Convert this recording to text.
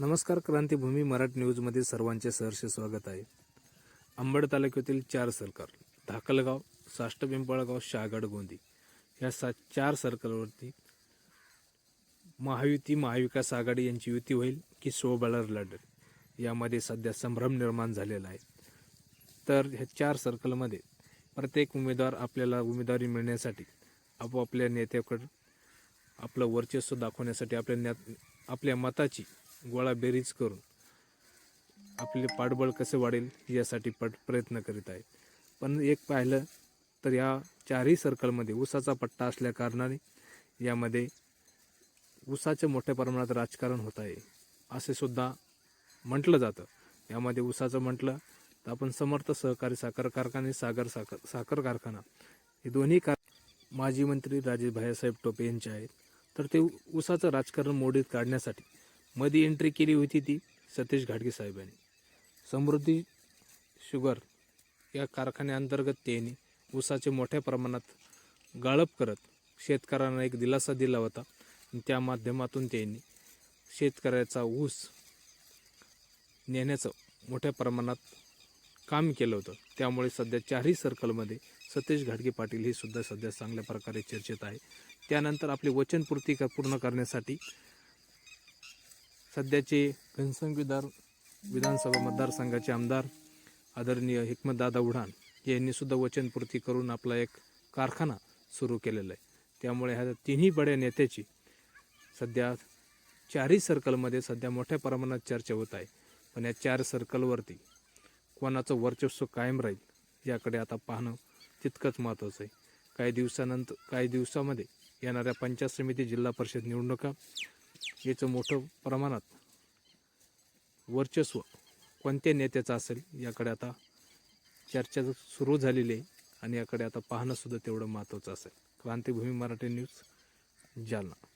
नमस्कार क्रांतीभूमी मराठी न्यूजमध्ये सर्वांचे सहर्ष स्वागत आहे. अंबड तालुक्यातील चार सर्कल धाकलगाव साष्ट पिंपळगाव शहागड गोंदी या सा चार सर्कलवरती महायुती महाविकास आघाडी यांची युती होईल की सोबळर लढेल यामध्ये सध्या संभ्रम निर्माण झालेला आहे. तर ह्या चार सर्कलमध्ये प्रत्येक उमेदवार आपल्याला उमेदवारी मिळण्यासाठी आपोआपल्या नेत्याकडं आपलं वर्चस्व दाखवण्यासाठी आपल्या न्या आपल्या मताची गोळा बेरीज करून आपले पाठबळ कसे वाढेल यासाठी पट प्रयत्न करीत आहेत पण एक पाहिलं तर या चारही सर्कलमध्ये ऊसाचा पट्टा असल्याकारणाने यामध्ये ऊसाचे मोठ्या प्रमाणात राजकारण होत आहे. असे सुद्धा म्हटलं जातं. यामध्ये ऊसाचं म्हटलं तर आपण समर्थ सहकारी साखर कारखाने सागर साखर साखर कारखाना हे दोन्ही कार माजी मंत्री राजेश भायासाहेब टोपे यांचे आहेत. तर ते ऊसाचं राजकारण मोडीत काढण्यासाठी मध्ये एंट्री केली होती ती सतीश घाटगे साहेबांनी. समृद्धी शुगर या कारखान्याअंतर्गत त्यांनी ऊसाचे मोठ्या प्रमाणात गाळप करत शेतकऱ्यांना एक दिलासा दिला होता. त्या माध्यमातून त्यांनी शेतकऱ्याचा ऊस नेण्याचं मोठ्या प्रमाणात काम केलं होतं. त्यामुळे सध्या चारही सर्कलमध्ये सतीश घाटगे पाटील हे सुद्धा सध्या चांगल्या प्रकारे चर्चेत आहे. त्यानंतर आपली वचनपूर्ती पूर्ण करण्यासाठी सध्याचे घनसंविधान विधानसभा मतदारसंघाचे आमदार आदरणीय हिकमतदादा उडान यांनीसुद्धा वचनपूर्ती करून आपला एक कारखाना सुरू केलेला आहे. त्यामुळे ह्या तिन्ही बड्या नेत्याची सध्या चारही सर्कलमध्ये सध्या मोठ्या प्रमाणात चर्चा होत आहे. पण या चार सर्कलवरती कोणाचं वर्चस्व कायम राहील याकडे आता पाहणं तितकंच महत्त्वाचं आहे. काही दिवसानंतर काही दिवसामध्ये येणाऱ्या पंचायत समिती जिल्हा परिषद निवडणुका याचं मोठं प्रमाणात वर्चस्व कोणत्या नेत्याचं असेल याकडे आता चर्चा सुरू झालेली आहे आणि याकडे आता पाहणंसुद्धा तेवढं महत्त्वाचं असेल. क्रांतीभूमी मराठी न्यूज जालना.